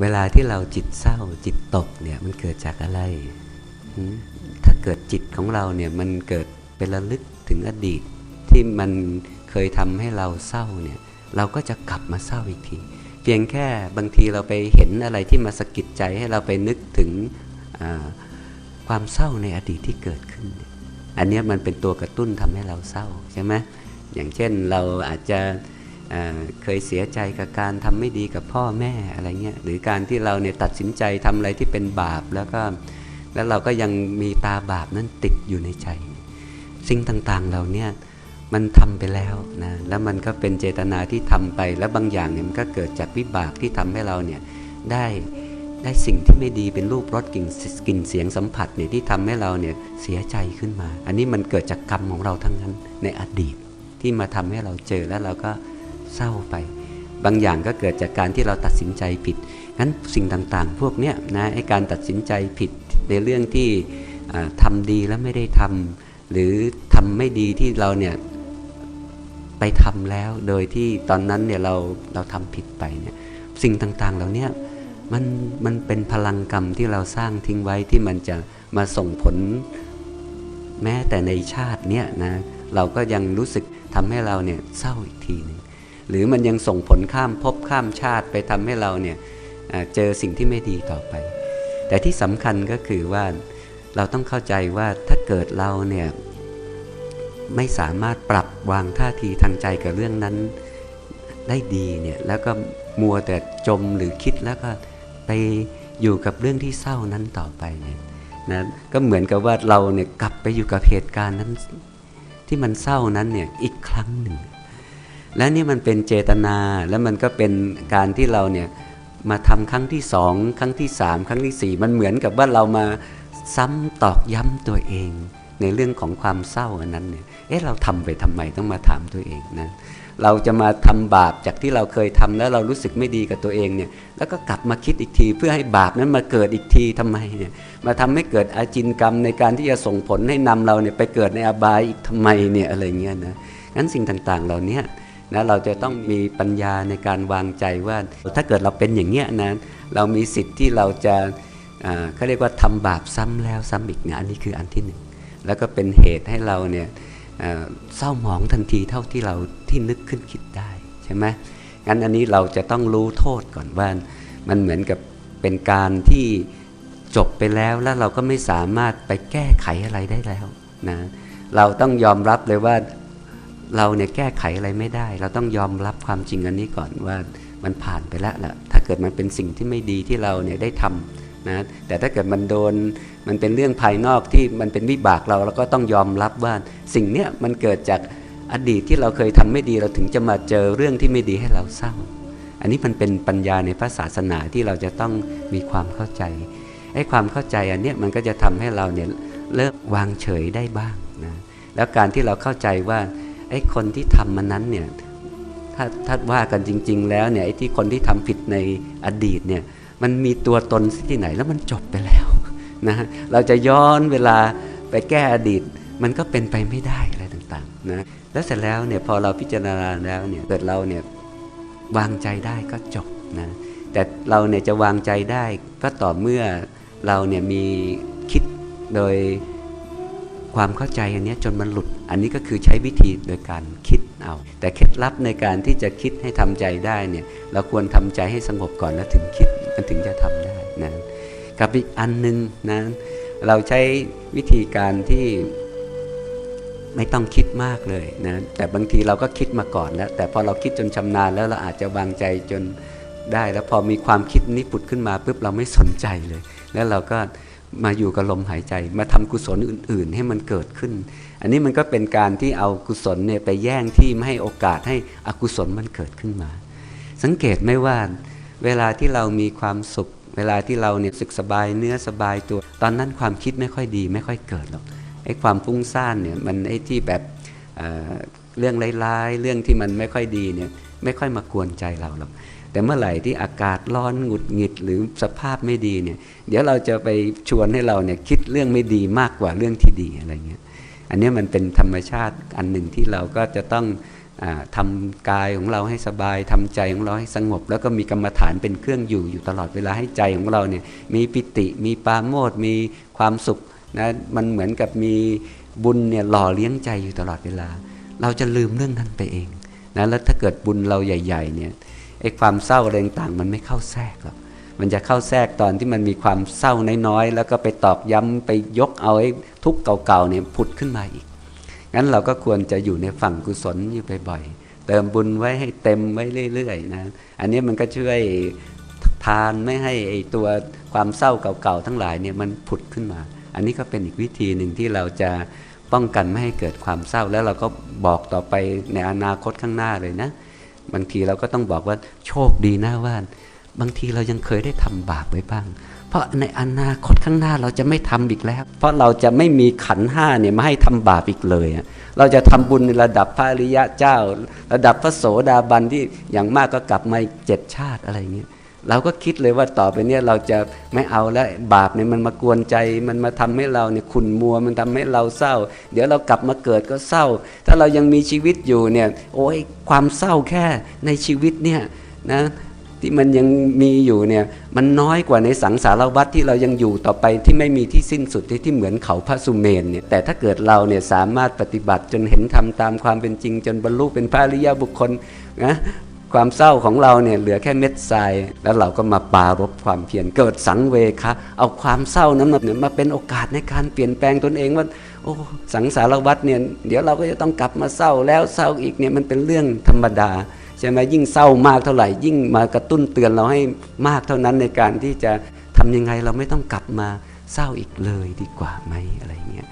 เวลาที่เราจิตเศร้าจิตตกเนี่ยมันเกิดจากอะไร ถ้าเกิดจิตของเราเนี่ยมันเกิดเป็นระลึกถึงอดีต ที่มันเคยทำให้เราเศร้าเนี่ยเราก็จะกลับมาเศร้าอีกที เพียงแค่บางทีเราไปเห็นอะไรที่มาสะกิดใจให้เราไปนึกถึงความเศร้าในอดีตที่เกิดขึ้น อันนี้มันเป็นตัวกระตุ้นทำให้เราเศร้าใช่ไหมอย่างเช่นเราอาจจะ เคยเสียใจกับการทำไม่ดีกับพ่อแม่อะไรเงี้ยหรือการที่เราเนี่ยตัดสินใจทำอะไรที่เป็นบาปแล้วก็แล้วเราก็ยังมีตาบาปนั้นติดอยู่ในใจ สิ่งต่างๆเราเนี่ยมันทำไปแล้วนะแล้วมันก็เป็นเจตนาที่ทำไป แล้วบางอย่างเนี่ยมันก็เกิดจากวิบากที่ทำให้เราเนี่ยได้ได้สิ่งที่ไม่ดีเป็นรูปรสกลิ่นกลิ่นเสียงสัมผัสเนี่ยที่ทำให้เราเนี่ยเสียใจขึ้นมา อันนี้มันเกิดจากกรรมของเราทั้งนั้นในอดีตที่มาทำให้เราเจอแล้วเราก็ เศร้าไป บางอย่างก็เกิดจากการที่เราตัดสินใจผิดงั้นสิ่งต่างๆ พวกเนี้ยนะไอการตัดสินใจผิดในเรื่องที่อ่าทำดีแล้วไม่ได้ทำหรือทำไม่ดีที่เราเนี่ยไปทำแล้วโดยที่ตอนนั้นเนี่ยเราเราทำผิดไปเนี่ยสิ่งต่างๆเหล่านี้มันมันเป็นพลังกรรมที่เราสร้างทิ้งไว้ที่มันจะมาส่งผลแม้แต่ในชาติเนี้ยนะเราก็ยังรู้สึกทำให้เราเนี่ยเศร้าอีกทีหนึ่ง หรือมันยังส่งผลข้ามภพข้ามชาติไปทำให้เราเนี่ยเอ่อเจอสิ่งที่ไม่ดีต่อไป แต่ที่สำคัญก็คือว่าเราต้องเข้าใจว่าถ้าเกิดเราเนี่ยไม่สามารถปรับวางท่าทีทางใจกับเรื่องนั้นได้ดีเนี่ยแล้วก็มัวแต่จมหรือคิดแล้วก็ไปอยู่กับเรื่องที่เศร้านั้นต่อไปเนี่ยนะก็เหมือนกับว่าเราเนี่ยกลับไปอยู่กับเหตุการณ์นั้น ที่มันเศร้านั้นเนี่ยอีกครั้งหนึ่ง และนี่มันเป็นเจตนา แล้วมันก็เป็นการที่เราเนี่ยมาทำครั้งที่สองครั้งที่สามครั้งที่สี่มันเหมือนกับว่าเรามาซ้ำตอกย้ำตัวเอง ในเรื่องของความเศร้าอันนั้นเนี่ยเอ๊ะเราทำไปทำไมต้องมาถามตัวเองนะเราจะมาทำบาปจากที่เราเคยทำแล้วเรารู้สึกไม่ดีกับตัวเองเนี่ยแล้วก็กลับมาคิดอีกที เพื่อให้บาปนั้นมาเกิดอีกทีทำไมเนี่ยมาทำให้เกิดอาจินกรรมในการที่จะส่งผลให้นำเราเนี่ยไปเกิดในอบายอีกทำไมเนี่ยอะไรเงี้ยนะงั้นสิ่งต่างๆเหล่านี้ นะเราจะต้องมีปัญญาในการวางใจว่า ถ้าเกิดเราเป็นอย่างเงี้ยนะเรามีสิทธิ์ที่เราจะเขาเรียกว่าทำบาปซ้ำแล้วซ้ำอีกนี่ยอันนี้คืออันที่หนึ่งแล้วก็เป็นเหตุให้เราเนี่ยเศร้าหมองทันทีเท่าที่เราที่นึกขึ้นคิดได้ใช่ไหมงั้นอันนี้เราจะต้องรู้โทษก่อนว่ามันเหมือนกับเป็นการที่จบไปแล้วแล้วเราก็ไม่สามารถไปแก้ไขอะไรได้แล้วนะเราต้องยอมรับเลยว่า เราเนี่ยแก้ไขอะไรไม่ได้ เราต้องยอมรับความจริงอันนี้ก่อนว่ามันผ่านไปแล้วแหละถ้าเกิดมันเป็นสิ่งที่ไม่ดีที่เราเนี่ยได้ทำนะแต่ถ้าเกิดมันโดนมันเป็นเรื่องภายนอกที่มันเป็นวิบากเราเราก็ต้องยอมรับว่าสิ่งเนี้ยมันเกิดจากอดีตที่เราเคยทำไม่ดีเราถึงจะมาเจอเรื่องที่ไม่ดีให้เราเศร้า อันนี้มันเป็นปัญญาในพระศาสนาที่เราจะต้องมีความเข้าใจไอ้ความเข้าใจอันเนี้ยมันก็จะทำให้เราเนี่ยเลิกวางเฉยได้บ้างนะแล้วการที่เราเข้าใจว่า ไอ้คนที่ทำมันนั้นเนี่ยถ้าถ้าว่ากันจริง ๆ แล้วเนี่ยไอ้ที่คนที่ทำผิดในอดีตเนี่ยมันมีตัวตนที่ไหนแล้วมันจบไปแล้วนะเราจะย้อนเวลาไปแก้อดีต มันก็เป็นไปไม่ได้อะไรต่างๆนะแล้วเสร็จแล้วเนี่ยพอเราพิจารณาแล้วเนี่ยเกิดเราเนี่ยวางใจได้ก็จบนะแต่เราเนี่ยจะวางใจได้ก็ต่อเมื่อเราเนี่ยมีคิดโดยความเข้าใจอันนี้จนมันหลุด อันนี้ก็คือใช้วิธีโดยการคิดเอา แต่เคล็ดลับในการที่จะคิดให้ทำใจได้เนี่ยเราควรทำใจให้สงบก่อนแล้วถึงคิดมันถึงจะทำได้นะกับอีกอันหนึ่งนะเราใช้วิธีการที่ไม่ต้องคิดมากเลยนะแต่บางทีเราก็คิดมาก่อนแล้วแต่พอเราคิดจนชำนาญแล้วเราอาจจะวางใจจนได้ แล้วพอมีความคิดนี้ผุดขึ้นมาปุ๊บเราไม่สนใจเลย แล้วเราก็ มาอยู่กับลมหายใจ มาทำกุศลอื่น ๆ ให้มันเกิดขึ้น อันนี้มันก็เป็นการที่เอากุศลเนี่ยไปแย่งที่ไม่ให้โอกาสให้อกุศลมันเกิดขึ้นมา สังเกตไหมว่าเวลาที่เรามีความสุข เวลาที่เราเนี่ยสึกสบายเนื้อสบายตัว ตอนนั้นความคิดไม่ค่อยดี ไม่ค่อยเกิดหรอกไอ้ความฟุ้งซ่านเนี่ยมันไอ้ที่แบบเเรื่องร้ายๆเรื่องที่มันไม่ค่อยดีเนี่ยไม่ค่อยมากวนใจเราหรอก แต่เมื่อไหร่ที่อากาศร้อนหงุดหงิดหรือสภาพไม่ดีเนี่ย เดี๋ยวเราจะไปชวนให้เราเนี่ยคิดเรื่องไม่ดีมากกว่าเรื่องที่ดีอะไรเงี้ย อันนี้มันเป็นธรรมชาติอันหนึ่งที่เราก็จะต้องออ่าทำกายของเราให้สบายทำใจของเราให้สงบ แล้วก็มีกรรมฐานเป็นเครื่องอยู่อยู่ตลอดเวลาให้ใจของเราเนี่ยมีปิติมีปาโมทย์มีความสุขนะมันเหมือนกับมีบุญเนี่ยหล่อเลี้ยงใจอยู่ตลอดเวลา เราจะลืมเรื่องนั้นไปเองนะแล้วถ้าเกิดบุญเราใหญ่ ๆเนี่ย ไอ้ความเศร้าอะไรต่างมันไม่เข้าแทรกหรอกมันจะเข้าแทรกตอนที่มันมีความเศร้าน้อยๆแล้วก็ไปตอกย้ำไปยกเอาไอ้ทุกข์เก่าๆเนี่ยผุดขึ้นมาอีกงั้นเราก็ควรจะอยู่ในฝั่งกุศลอยู่บ่อยๆเติมบุญไว้ให้เต็มไว้เรื่อยๆนะอันนี้มันก็ช่วยทานไม่ให้ไอตัวความเศร้าเก่าๆทั้งหลายเนี่ยมันผุดขึ้นมา อันนี้ก็เป็นอีกวิธีหนึ่งที่เราจะป้องกันไม่ให้เกิดความเศร้าแล้วเราก็บอกต่อไปในอนาคตข้างหน้าเลยนะ บางทีเราก็ต้องบอกว่าโชคดีนะว่า บางทีเรายังเคยได้ทำบาปไว้บ้าง เพราะในอนาคตข้างหน้าเราจะไม่ทำอีกแล้ว เพราะเราจะไม่มีขันห้าเนี่ยมาให้ทำบาปอีกเลย เราจะทำบุญในระดับพระริยะเจ้า ระดับพระโสดาบันที่อย่างมากก็กลับมาเจ็ดชาติอะไรเงี้ย เราก็คิดเลยว่าต่อไปเนี่ยเราจะไม่เอาแล้วบาปเนี่ยมันมากวนใจ มันมาทำให้เราเนี่ยขุ่นมัวมันทำให้เราเศร้า เดี๋ยวเรากลับมาเกิดก็เศร้า ถ้าเรายังมีชีวิตอยู่เนี่ยโอ้ยความเศร้าแค่ในชีวิตเนี่ยนะที่มันยังมีอยู่เนี่ยมันน้อยกว่าในสังสารวัฏที่เรายังอยู่ต่อไปที่ไม่มีที่สิ้นสุดที่ที่เหมือนเขาพระสุเมนเนี่ยแต่ถ้าเกิดเราเนี่ยสามารถปฏิบัติจนเห็นธรรมตามความเป็นจริง จนบรรลุเป็นพระอริยบุคคลนะ ความเศร้าของเราเนี่ยเหลือแค่เม็ดทรายแล้วเราก็มาปารบความเพียรเกิดสังเวคะเอาความเศร้านั้นมาเนี่ยมาเป็นโอกาสในการเปลี่ยนแปลงตนเองว่าโอ้สังสารวัฏเนี่ยเดี๋ยวเราก็จะต้องกลับมาเศร้าแล้วเศร้าอีกเนี่ยมันเป็นเรื่องธรรมดาใช่ไหมยิ่งเศร้ามากเท่าไหร่ ยิ่งมากระตุ้นเตือนเราให้มากเท่านั้นในการที่จะทำยังไงเราไม่ต้องกลับมาเศร้าอีกเลยดีกว่าไหมอะไรเงี้ย